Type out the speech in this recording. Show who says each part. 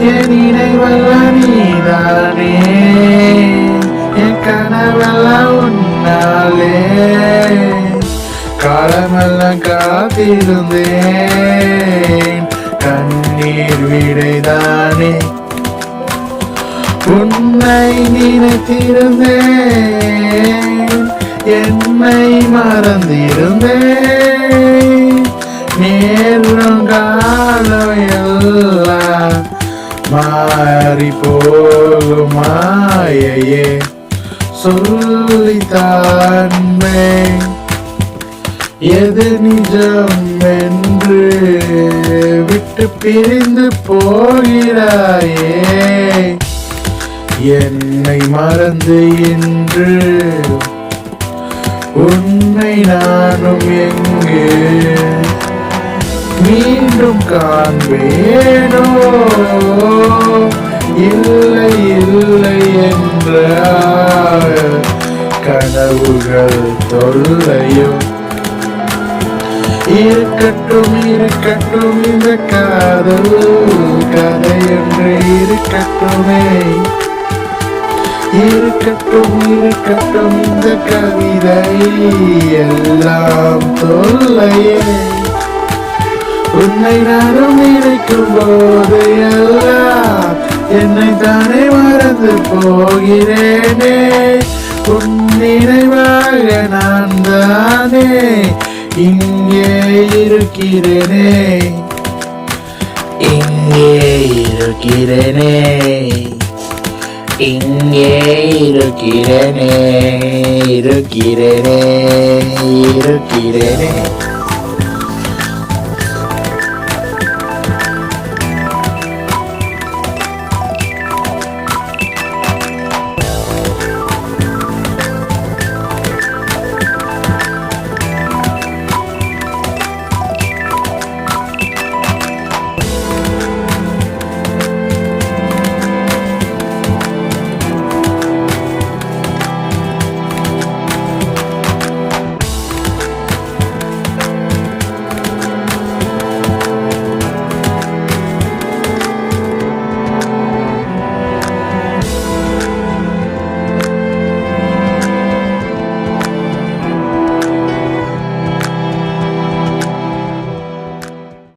Speaker 1: என் நினைவல்ல நீதானே என் கனவெல்லாம் உன்னாலே. காலமெல்லாம் காத்திருந்தேன் கண்ணீர் விடைதானே. உன்னை நினைத்திருந்தேன் என்னை மறந்திருந்தேன். நேரம் காலம் எல்லாம் மாறி போகும் மாயையே சொல்லித்தான்மே எது நிஜம் என்று விட்டு பிரிந்து போகிறாயே. என்னை மறந்து என்று உன்னை நானும் எங்கே மீண்டும் காண்பேனோ? கனவுகள் தொல்லையோ? இருக்கட்டும் இருக்கட்டும் இந்த காதல் கதை என்று இருக்கட்டுமே. இருக்கட்டும் இருக்கட்டும் இந்த கவிதை எல்லாம் தொல்லையே. உன்னை நானும் நினைக்கும் போது எல்லாம் என்னை தானே மறந்து போகிறேனே. உன் நான் தானே இங்கே இருக்கிறேனே. இங்கே இருக்கிறேனே. இங்கே இருக்கிறேனே. இருக்கிறேனே இருக்கிறேனே.